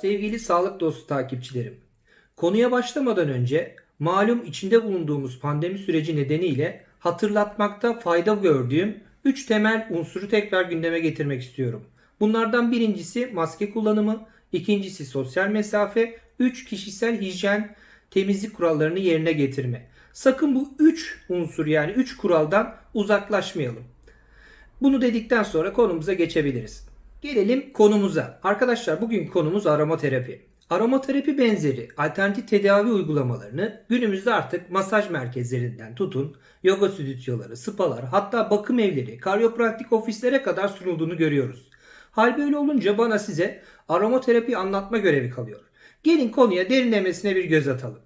Sevgili sağlık dostu takipçilerim. Konuya başlamadan önce malum içinde bulunduğumuz pandemi süreci nedeniyle hatırlatmakta fayda gördüğüm 3 temel unsuru tekrar gündeme getirmek istiyorum. Bunlardan birincisi maske kullanımı, ikincisi sosyal mesafe, 3 kişisel hijyen temizlik kurallarını yerine getirme. Sakın bu 3 unsur yani 3 kuraldan uzaklaşmayalım. Bunu dedikten sonra konumuza geçebiliriz. Gelelim konumuza. Arkadaşlar bugün konumuz aromaterapi. Aromaterapi benzeri alternatif tedavi uygulamalarını günümüzde artık masaj merkezlerinden tutun, yoga stüdyoları, spalar, hatta bakım evleri, karyopraktik ofislere kadar sunulduğunu görüyoruz. Hal böyle olunca bana size aromaterapi anlatma görevi kalıyor. Gelin konuya derinlemesine bir göz atalım.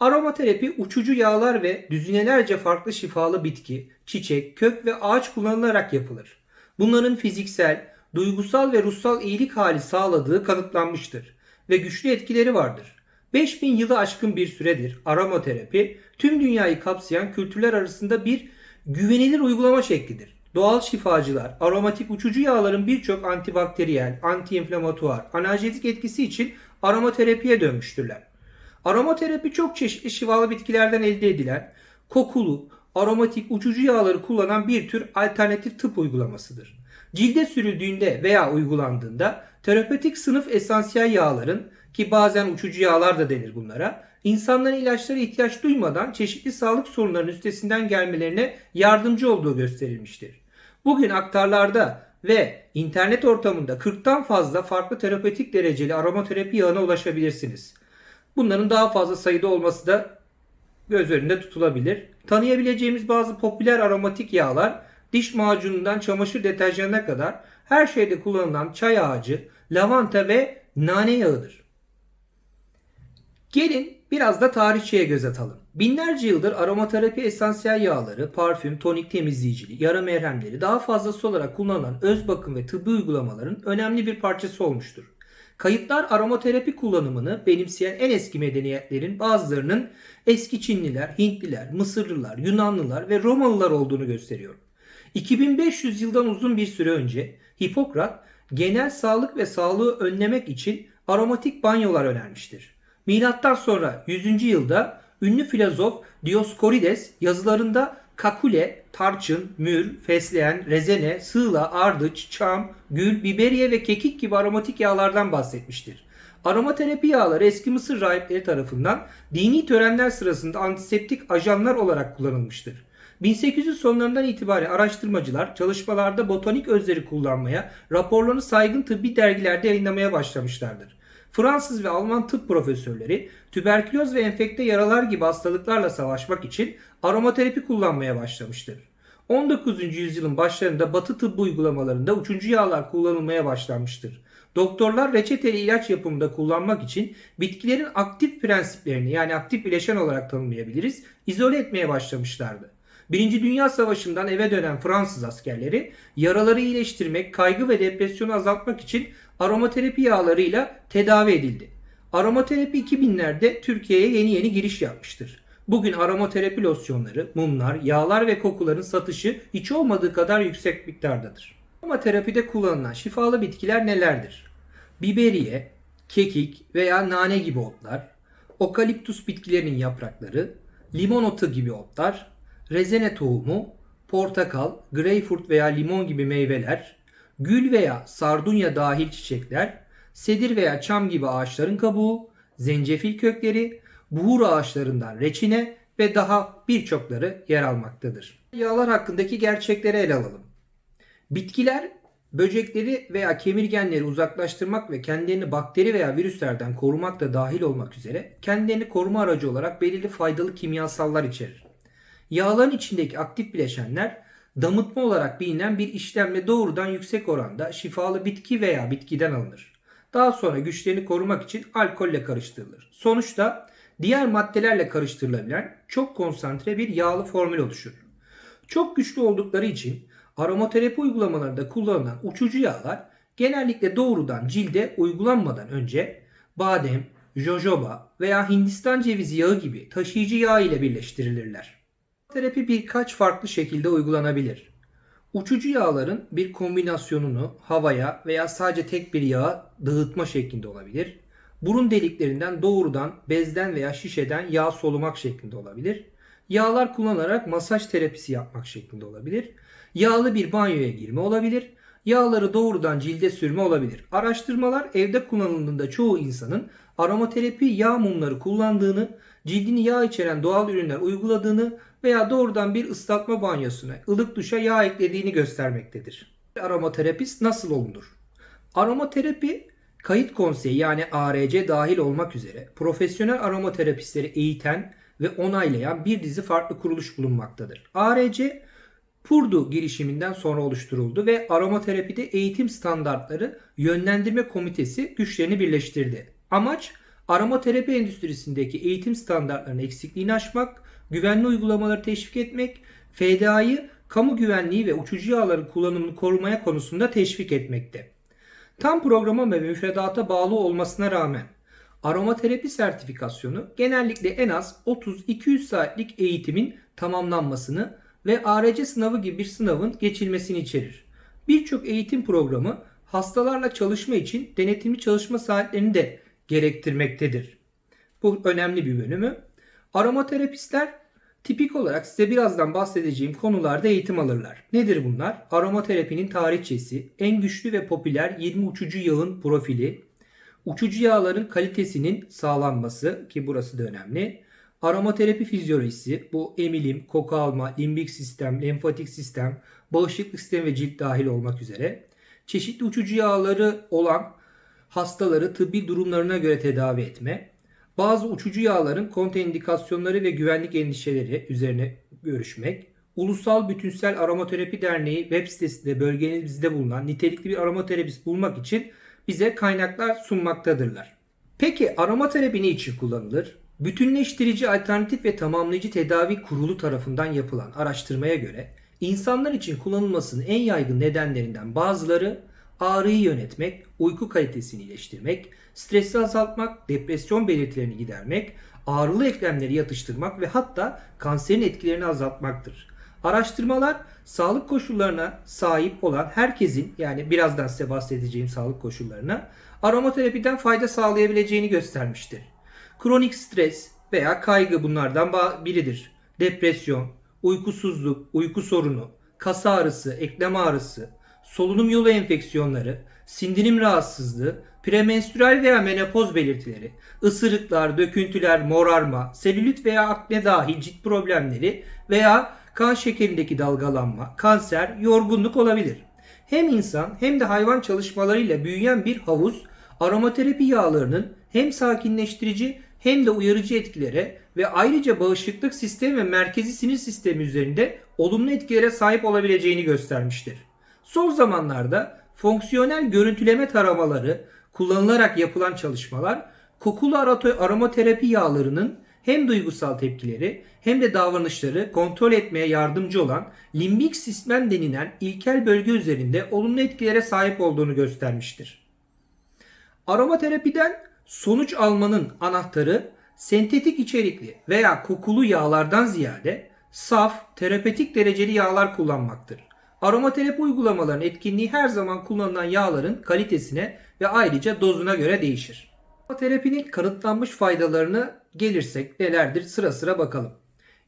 Aromaterapi uçucu yağlar ve düzinelerce farklı şifalı bitki, çiçek, kök ve ağaç kullanılarak yapılır. Bunların fiziksel, duygusal ve ruhsal iyilik hali sağladığı kanıtlanmıştır ve güçlü etkileri vardır. 5000 yılı aşkın bir süredir aromaterapi tüm dünyayı kapsayan kültürler arasında bir güvenilir uygulama şeklidir. Doğal şifacılar aromatik uçucu yağların birçok antibakteriyel, antiinflamatuar, analjetik etkisi için aromaterapiye dönmüştürler. Aromaterapi çok çeşitli şifalı bitkilerden elde edilen, kokulu, aromatik uçucu yağları kullanan bir tür alternatif tıp uygulamasıdır. Cilde sürüldüğünde veya uygulandığında terapötik sınıf esansiyel yağların ki bazen uçucu yağlar da denir bunlara, insanların ilaçlara ihtiyaç duymadan çeşitli sağlık sorunlarının üstesinden gelmelerine yardımcı olduğu gösterilmiştir. Bugün aktarlarda ve internet ortamında 40'tan fazla farklı terapötik dereceli aromaterapi yağına ulaşabilirsiniz. Bunların daha fazla sayıda olması da göz önünde tutulabilir. Tanıyabileceğimiz bazı popüler aromatik yağlar diş macunundan çamaşır deterjanına kadar her şeyde kullanılan çay ağacı, lavanta ve nane yağıdır. Gelin biraz da tarihçeye göz atalım. Binlerce yıldır aromaterapi esansiyel yağları, parfüm, tonik temizleyicilik, yara merhemleri daha fazlası olarak kullanılan öz bakım ve tıbbi uygulamaların önemli bir parçası olmuştur. Kayıtlar aromaterapi kullanımını benimseyen en eski medeniyetlerin bazılarının eski Çinliler, Hintliler, Mısırlılar, Yunanlılar ve Romalılar olduğunu gösteriyor. 2500 yıldan uzun bir süre önce Hipokrat genel sağlık ve sağlığı önlemek için aromatik banyolar önermiştir. Milattan sonra 100. yılda ünlü filozof Dioskorides yazılarında kakule, tarçın, mür, fesleğen, rezene, sığla, ardıç, çam, gül, biberiye ve kekik gibi aromatik yağlardan bahsetmiştir. Aromaterapi yağları eski Mısır rahipleri tarafından dini törenler sırasında antiseptik ajanlar olarak kullanılmıştır. 1800 sonlarından itibaren araştırmacılar çalışmalarda botanik özleri kullanmaya, raporlarını saygın tıbbi dergilerde yayınlamaya başlamışlardır. Fransız ve Alman tıp profesörleri tüberküloz ve enfekte yaralar gibi hastalıklarla savaşmak için aromaterapi kullanmaya başlamıştır. 19. yüzyılın başlarında batı tıbbı uygulamalarında uçucu yağlar kullanılmaya başlanmıştır. Doktorlar reçeteli ilaç yapımında kullanmak için bitkilerin aktif prensiplerini yani aktif bileşen olarak tanımlayabiliriz, izole etmeye başlamışlardı. Birinci Dünya Savaşı'ndan eve dönen Fransız askerleri yaraları iyileştirmek, kaygı ve depresyonu azaltmak için aromaterapi yağlarıyla tedavi edildi. Aromaterapi 2000'lerde Türkiye'ye yeni yeni giriş yapmıştır. Bugün aromaterapi losyonları, mumlar, yağlar ve kokuların satışı hiç olmadığı kadar yüksek miktardadır. Aromaterapide kullanılan şifalı bitkiler nelerdir? Biberiye, kekik veya nane gibi otlar, okaliptus bitkilerinin yaprakları, limon otu gibi otlar, rezene tohumu, portakal, greyfurt veya limon gibi meyveler, gül veya sardunya dahil çiçekler, sedir veya çam gibi ağaçların kabuğu, zencefil kökleri, buhur ağaçlarından reçine ve daha birçokları yer almaktadır. Yağlar hakkındaki gerçekleri ele alalım. Bitkiler böcekleri veya kemirgenleri uzaklaştırmak ve kendilerini bakteri veya virüslerden korumak da dahil olmak üzere kendilerini koruma aracı olarak belirli faydalı kimyasallar içerir. Yağların içindeki aktif bileşenler damıtma olarak bilinen bir işlemle doğrudan yüksek oranda şifalı bitki veya bitkiden alınır. Daha sonra güçlerini korumak için alkolle karıştırılır. Sonuçta diğer maddelerle karıştırılabilen çok konsantre bir yağlı formül oluşur. Çok güçlü oldukları için aromaterapi uygulamalarında kullanılan uçucu yağlar genellikle doğrudan cilde uygulanmadan önce badem, jojoba veya Hindistan cevizi yağı gibi taşıyıcı yağ ile birleştirilirler. Terapi birkaç farklı şekilde uygulanabilir. Uçucu yağların bir kombinasyonunu havaya veya sadece tek bir yağa dağıtma şeklinde olabilir. burun deliklerinden doğrudan bezden veya şişeden yağ solumak şeklinde olabilir. Yağlar kullanarak masaj terapisi yapmak şeklinde olabilir. Yağlı bir banyoya girme olabilir. Yağları doğrudan cilde sürme olabilir. Araştırmalar evde kullanıldığında çoğu insanın aromaterapi yağ mumları kullandığını, cildini yağ içeren doğal ürünler uyguladığını veya doğrudan bir ıslatma banyosuna, ılık duşa yağ eklediğini göstermektedir. Aromaterapist nasıl olunur? Aromaterapi kayıt konseyi yani ARC dahil olmak üzere profesyonel aromaterapistleri eğiten ve onaylayan bir dizi farklı kuruluş bulunmaktadır. ARC Purdu girişiminden sonra oluşturuldu ve aromaterapide eğitim standartları yönlendirme komitesi güçlerini birleştirdi. Amaç aromaterapi endüstrisindeki eğitim standartlarının eksikliğini aşmak, güvenli uygulamaları teşvik etmek, FDA'yı kamu güvenliği ve uçucu yağların kullanımını korumaya konusunda teşvik etmekte. Tam programa ve müfredata bağlı olmasına rağmen aromaterapi sertifikasyonu genellikle en az 30-200 saatlik eğitimin tamamlanmasını ve ARC sınavı gibi bir sınavın geçilmesini içerir. Birçok eğitim programı hastalarla çalışma için denetimli çalışma saatlerini de gerektirmektedir. Bu önemli bir bölümü. Aromaterapistler tipik olarak size birazdan bahsedeceğim konularda eğitim alırlar. Nedir bunlar? Aromaterapinin tarihçesi, en güçlü ve popüler 20 uçucu yağın profili, uçucu yağların kalitesinin sağlanması ki burası da önemli. Aromaterapi fizyolojisi bu emilim, koku alma, limbik sistem, lenfatik sistem, bağışıklık sistemi ve cilt dahil olmak üzere. Çeşitli uçucu yağları olan hastaları tıbbi durumlarına göre tedavi etme. Bazı uçucu yağların kontraindikasyonları ve güvenlik endişeleri üzerine görüşmek. Ulusal Bütünsel Aromaterapi Derneği web sitesinde bölgenizde bulunan nitelikli bir aromaterapist bulmak için bize kaynaklar sunmaktadırlar. Peki aromaterapi ne için kullanılır? Bütünleştirici alternatif ve tamamlayıcı tedavi kurulu tarafından yapılan araştırmaya göre insanlar için kullanılmasının en yaygın nedenlerinden bazıları ağrıyı yönetmek, uyku kalitesini iyileştirmek, stresi azaltmak, depresyon belirtilerini gidermek, ağrılı eklemleri yatıştırmak ve hatta kanserin etkilerini azaltmaktır. Araştırmalar sağlık koşullarına sahip olan herkesin yani birazdan size bahsedeceğim sağlık koşullarına aromaterapiden fayda sağlayabileceğini göstermiştir. Kronik stres veya kaygı bunlardan biridir. Depresyon, uykusuzluk, uyku sorunu, kas ağrısı, eklem ağrısı, solunum yolu enfeksiyonları, sindirim rahatsızlığı, premenstrüel veya menopoz belirtileri, ısırıklar, döküntüler, morarma, selülit veya akne dahil cilt problemleri veya kan şekerindeki dalgalanma, kanser, yorgunluk olabilir. Hem insan hem de hayvan çalışmalarıyla büyüyen bir havuz aromaterapi yağlarının hem sakinleştirici hem de uyarıcı etkilere ve ayrıca bağışıklık sistemi ve merkezi sinir sistemi üzerinde olumlu etkilere sahip olabileceğini göstermiştir. Son zamanlarda fonksiyonel görüntüleme taramaları kullanılarak yapılan çalışmalar kokulu aromaterapi yağlarının hem duygusal tepkileri hem de davranışları kontrol etmeye yardımcı olan limbik sistem denilen ilkel bölge üzerinde olumlu etkilere sahip olduğunu göstermiştir. Aromaterapiden sonuç almanın anahtarı sentetik içerikli veya kokulu yağlardan ziyade saf, terapötik dereceli yağlar kullanmaktır. Aromaterapi uygulamalarının etkinliği her zaman kullanılan yağların kalitesine ve ayrıca dozuna göre değişir. Aromaterapinin kanıtlanmış faydalarını gelirsek nelerdir sıra sıra bakalım.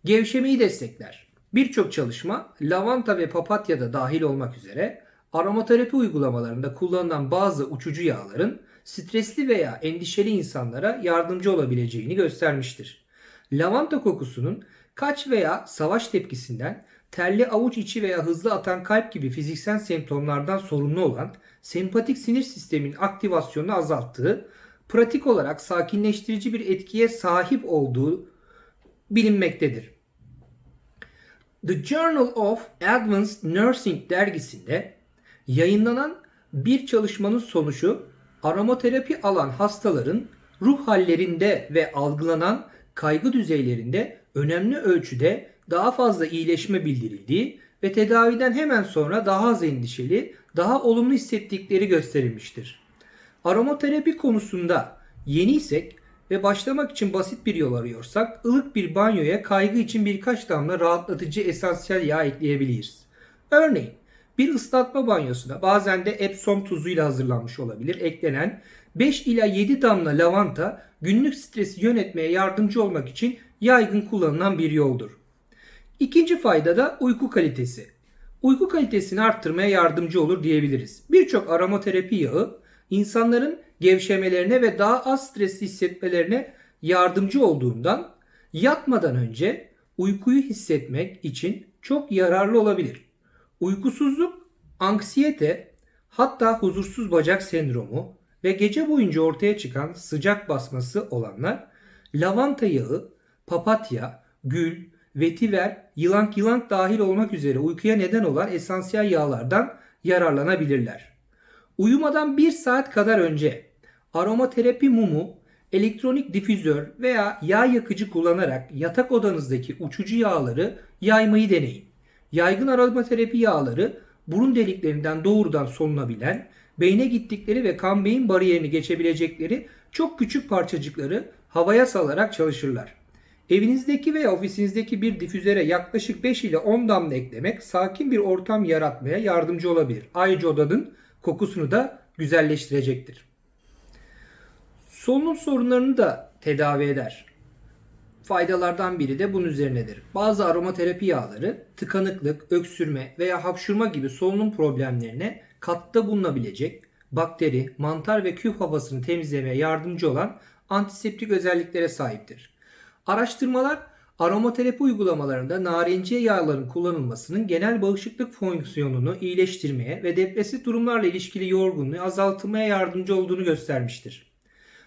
Gevşemeyi destekler. Birçok çalışma lavanta ve papatya da dahil olmak üzere aromaterapi uygulamalarında kullanılan bazı uçucu yağların stresli veya endişeli insanlara yardımcı olabileceğini göstermiştir. Lavanta kokusunun kaç veya savaş tepkisinden terli avuç içi veya hızlı atan kalp gibi fiziksel semptomlardan sorumlu olan sempatik sinir sisteminin aktivasyonunu azalttığı, pratik olarak sakinleştirici bir etkiye sahip olduğu bilinmektedir. The Journal of Advanced Nursing dergisinde yayınlanan bir çalışmanın sonucu aromaterapi alan hastaların ruh hallerinde ve algılanan kaygı düzeylerinde önemli ölçüde daha fazla iyileşme bildirildiği ve tedaviden hemen sonra daha az endişeli, daha olumlu hissettikleri gösterilmiştir. Aromaterapi konusunda yeniysek ve başlamak için basit bir yol arıyorsak ılık bir banyoya kaygı için birkaç damla rahatlatıcı esansiyel yağ ekleyebiliriz. Örneğin bir ıslatma banyosuna bazen de Epsom tuzuyla hazırlanmış olabilir. Eklenen 5 ila 7 damla lavanta günlük stresi yönetmeye yardımcı olmak için yaygın kullanılan bir yoldur. İkinci fayda da uyku kalitesi. Uyku kalitesini arttırmaya yardımcı olur diyebiliriz. Birçok aromaterapi yağı insanların gevşemelerine ve daha az stresli hissetmelerine yardımcı olduğundan yatmadan önce uykuyu hissetmek için çok yararlı olabilir. Uykusuzluk, anksiyete, hatta huzursuz bacak sendromu ve gece boyunca ortaya çıkan sıcak basması olanlar lavanta yağı, papatya, gül, vetiver, yılan yılan dahil olmak üzere uykuya neden olan esansiyel yağlardan yararlanabilirler. Uyumadan 1 saat kadar önce aromaterapi mumu, elektronik difüzör veya yağ yakıcı kullanarak yatak odanızdaki uçucu yağları yaymayı deneyin. Yaygın aromaterapi yağları burun deliklerinden doğrudan solunabilen, beyne gittikleri ve kan beyin bariyerini geçebilecekleri çok küçük parçacıkları havaya salarak çalışırlar. Evinizdeki veya ofisinizdeki bir difüzöre yaklaşık 5 ile 10 damla eklemek sakin bir ortam yaratmaya yardımcı olabilir. Ayrıca odanın kokusunu da güzelleştirecektir. Solunum sorunlarını da tedavi eder. Faydalardan biri de bunun üzerinedir. Bazı aromaterapi yağları tıkanıklık, öksürme veya hapşurma gibi solunum problemlerine katkıda bulunabilecek bakteri, mantar ve küf havasını temizlemeye yardımcı olan antiseptik özelliklere sahiptir. Araştırmalar aromaterapi uygulamalarında narenciye yağların kullanılmasının genel bağışıklık fonksiyonunu iyileştirmeye ve depresif durumlarla ilişkili yorgunluğu azaltmaya yardımcı olduğunu göstermiştir.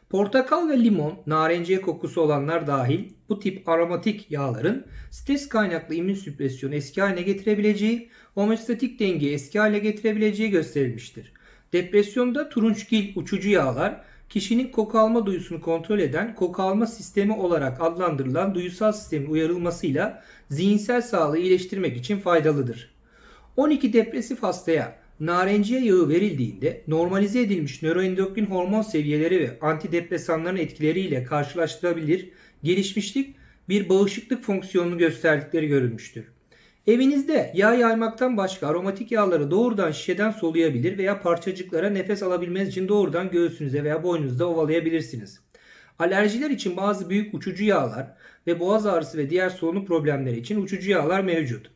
Portakal ve limon, narenciye kokusu olanlar dahil bu tip aromatik yağların stres kaynaklı immün süpresyonu eski haline getirebileceği, homeostatik dengeyi eski hale getirebileceği gösterilmiştir. Depresyonda turunçgil uçucu yağlar kişinin koku alma duyusunu kontrol eden koku alma sistemi olarak adlandırılan duyusal sistemin uyarılmasıyla zihinsel sağlığı iyileştirmek için faydalıdır. 12 depresif hastaya narenciye yağı verildiğinde normalize edilmiş nöroendokrin hormon seviyeleri ve antidepresanların etkileriyle karşılaştırabilir gelişmişlik bir bağışıklık fonksiyonunu gösterdikleri görülmüştür. Evinizde yağ yaymaktan başka aromatik yağları doğrudan şişeden soluyabilir veya parçacıklara nefes alabilmeniz için doğrudan göğsünüze veya boynunuzda ovalayabilirsiniz. Alerjiler için bazı büyük uçucu yağlar ve boğaz ağrısı ve diğer solunum problemleri için uçucu yağlar mevcut.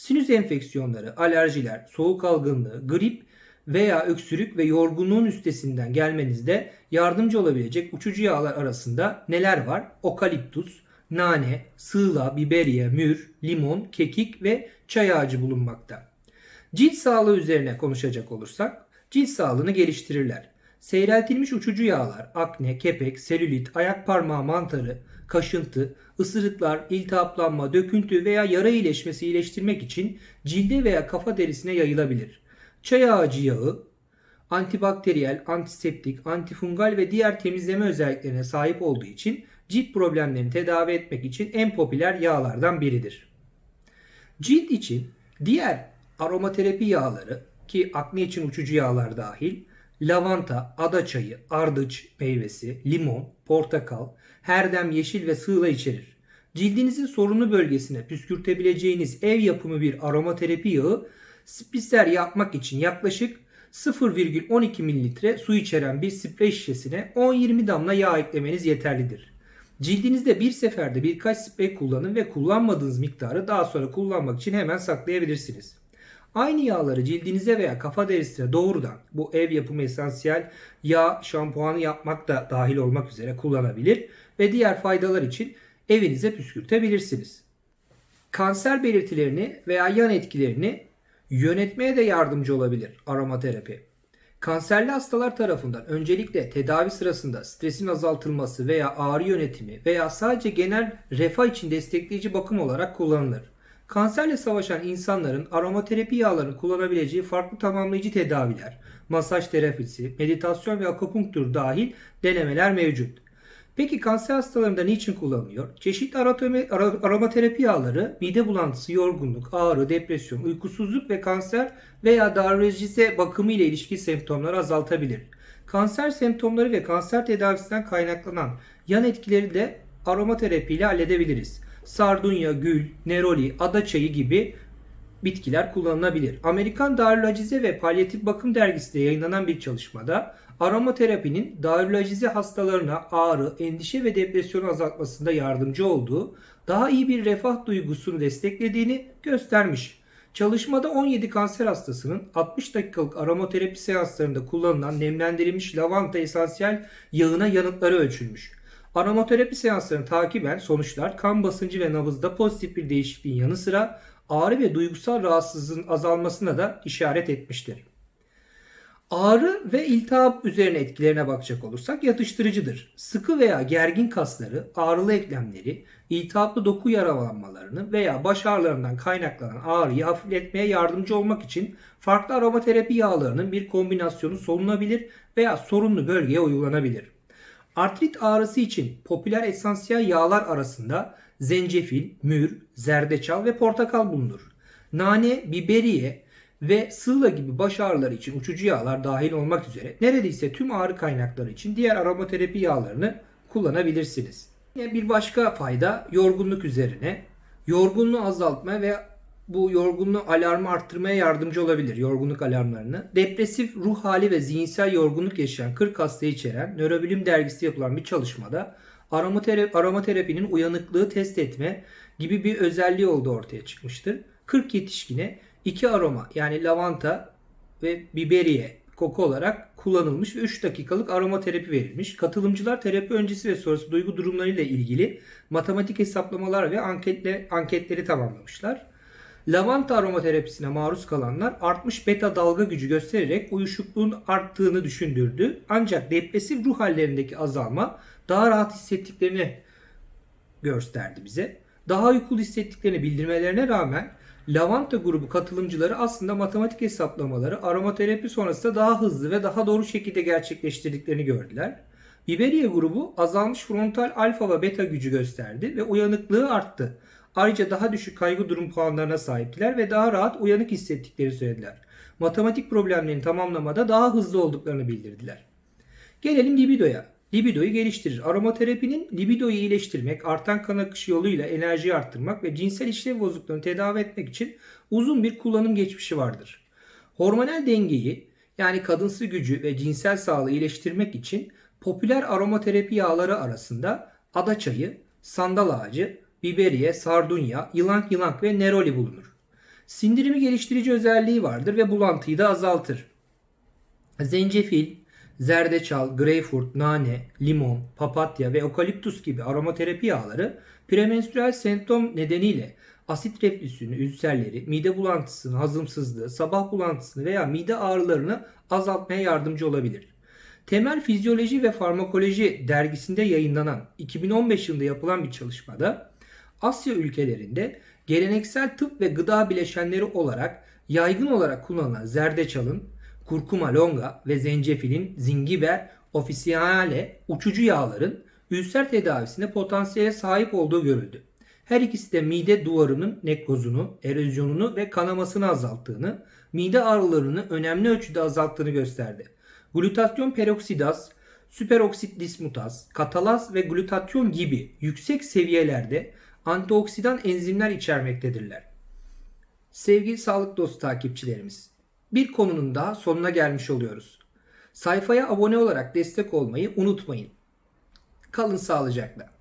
Sinüs enfeksiyonları, alerjiler, soğuk algınlığı, grip veya öksürük ve yorgunluğun üstesinden gelmenizde yardımcı olabilecek uçucu yağlar arasında neler var? Okaliptus, nane, sığla, biberiye, mür, limon, kekik ve çay ağacı bulunmakta. Cilt sağlığı üzerine konuşacak olursak, cilt sağlığını geliştirirler. Seyreltilmiş uçucu yağlar, akne, kepek, selülit, ayak parmağı mantarı, kaşıntı, ısırıklar, iltihaplanma, döküntü veya yara iyileşmesi iyileştirmek için cilde veya kafa derisine yayılabilir. Çay ağacı yağı, antibakteriyel, antiseptik, antifungal ve diğer temizleme özelliklerine sahip olduğu için cilt problemlerini tedavi etmek için en popüler yağlardan biridir. Cilt için diğer aromaterapi yağları ki akne için uçucu yağlar dahil lavanta, adaçayı, ardıç meyvesi, limon, portakal, herdem, yeşil ve sığla içerir. Cildinizin sorunlu bölgesine püskürtebileceğiniz ev yapımı bir aromaterapi yağı spritzer yapmak için yaklaşık 0,12 mililitre su içeren bir sprey şişesine 10-20 damla yağ eklemeniz yeterlidir. Cildinizde bir seferde birkaç sprey kullanın ve kullanmadığınız miktarı daha sonra kullanmak için hemen saklayabilirsiniz. Aynı yağları cildinize veya kafa derisine doğrudan bu ev yapımı esansiyel yağ şampuanı yapmak da dahil olmak üzere kullanabilir ve diğer faydalar için evinize püskürtebilirsiniz. Kanser belirtilerini veya yan etkilerini yönetmeye de yardımcı olabilir aromaterapi. Kanserli hastalar tarafından öncelikle tedavi sırasında stresin azaltılması veya ağrı yönetimi veya sadece genel refah için destekleyici bakım olarak kullanılır. Kanserle savaşan insanların aromaterapi yağlarını kullanabileceği farklı tamamlayıcı tedaviler, masaj terapisi, meditasyon ve akupunktur dahil denemeler mevcut. Peki kanser hastalarında niçin kullanılıyor? Çeşitli aromaterapi yağları mide bulantısı, yorgunluk, ağrı, depresyon, uykusuzluk ve kanser veya darbejize bakımı ile ilişkili semptomları azaltabilir. Kanser semptomları ve kanser tedavisinden kaynaklanan yan etkileri de aromaterapi ile halledebiliriz. Sardunya, gül, neroli, adaçayı gibi bitkiler kullanılabilir. Amerikan Darülacize ve Palyatif Bakım dergisinde yayınlanan bir çalışmada aromaterapinin darülacize hastalarına ağrı, endişe ve depresyonu azaltmasında yardımcı olduğu, daha iyi bir refah duygusunu desteklediğini göstermiş. Çalışmada 17 kanser hastasının 60 dakikalık aromaterapi seanslarında kullanılan nemlendirilmiş lavanta esansiyel yağına yanıtları ölçülmüş. Aromaterapi seanslarını takiben sonuçlar kan basıncı ve nabızda pozitif bir değişikliğin yanı sıra ağrı ve duygusal rahatsızlığın azalmasına da işaret etmiştir. Ağrı ve iltihap üzerine etkilerine bakacak olursak yatıştırıcıdır. Sıkı veya gergin kasları, ağrılı eklemleri, iltihaplı doku yaralanmalarını veya baş ağrılarından kaynaklanan ağrıyı hafifletmeye yardımcı olmak için farklı aromaterapi yağlarının bir kombinasyonu solunabilir veya sorunlu bölgeye uygulanabilir. Artrit ağrısı için popüler esansiyel yağlar arasında zencefil, mür, zerdeçal ve portakal bulunur. Nane, biberiye ve sığla gibi baş ağrıları için uçucu yağlar dahil olmak üzere neredeyse tüm ağrı kaynakları için diğer aromaterapi yağlarını kullanabilirsiniz. Yine bir başka fayda yorgunluk üzerine. Yorgunluğu azaltma ve bu yorgunluğu alarmı arttırmaya yardımcı olabilir yorgunluk alarmlarını. Depresif ruh hali ve zihinsel yorgunluk yaşayan 40 hastayı içeren nörobilim dergisi yapılan bir çalışmada aromaterapi, aromaterapinin uyanıklığı test etme gibi bir özelliği olduğu ortaya çıkmıştır. 40 yetişkine 2 aroma yani lavanta ve biberiye koku olarak kullanılmış ve 3 dakikalık aromaterapi verilmiş. Katılımcılar terapi öncesi ve sonrası duygu durumlarıyla ilgili matematik hesaplamalar ve anketle, anketleri tamamlamışlar. Lavanta aromaterapisine maruz kalanlar artmış beta dalga gücü göstererek uyuşukluğun arttığını düşündürdü. Ancak depresif ruh hallerindeki azalma daha rahat hissettiklerini gösterdi bize. Daha uykulu hissettiklerini bildirmelerine rağmen lavanta grubu katılımcıları aslında matematik hesaplamaları aromaterapi sonrasında daha hızlı ve daha doğru şekilde gerçekleştirdiklerini gördüler. Biberiye grubu azalmış frontal alfa ve beta gücü gösterdi ve uyanıklığı arttı. Ayrıca daha düşük kaygı durum puanlarına sahiptiler ve daha rahat uyanık hissettikleri söylediler. Matematik problemlerini tamamlamada daha hızlı olduklarını bildirdiler. Gelelim libidoya. Libidoyu geliştirir. Aromaterapinin libidoyu iyileştirmek, artan kan akışı yoluyla enerjiyi arttırmak ve cinsel işlev bozukluğunu tedavi etmek için uzun bir kullanım geçmişi vardır. Hormonal dengeyi yani kadınsı gücü ve cinsel sağlığı iyileştirmek için popüler aromaterapi yağları arasında adaçayı, sandal ağacı, biberiye, sardunya, yılan yılank ve neroli bulunur. Sindirimi geliştirici özelliği vardır ve bulantıyı da azaltır. Zencefil, zerdeçal, greyfurt, nane, limon, papatya ve okaliptus gibi aromaterapi yağları premenstrüel semptom nedeniyle asit reflüsünü, ülserleri, mide bulantısını, hazımsızlığı, sabah bulantısını veya mide ağrılarını azaltmaya yardımcı olabilir. Temel Fizyoloji ve Farmakoloji dergisinde yayınlanan 2015 yılında yapılan bir çalışmada Asya ülkelerinde geleneksel tıp ve gıda bileşenleri olarak yaygın olarak kullanılan zerdeçalın, kurkuma longa ve zencefilin zingiber officinale uçucu yağların ülser tedavisinde potansiyele sahip olduğu görüldü. Her ikisi de mide duvarının nekrozunu, erozyonunu ve kanamasını azalttığını, mide ağrılarını önemli ölçüde azalttığını gösterdi. Glutatyon peroksidaz, süperoksit dismutaz, katalaz ve glutatyon gibi yüksek seviyelerde antioksidan enzimler içermektedirler. Sevgili sağlık dostu takipçilerimiz, bir konunun daha sonuna gelmiş oluyoruz. Sayfaya abone olarak destek olmayı unutmayın. Kalın sağlıcakla.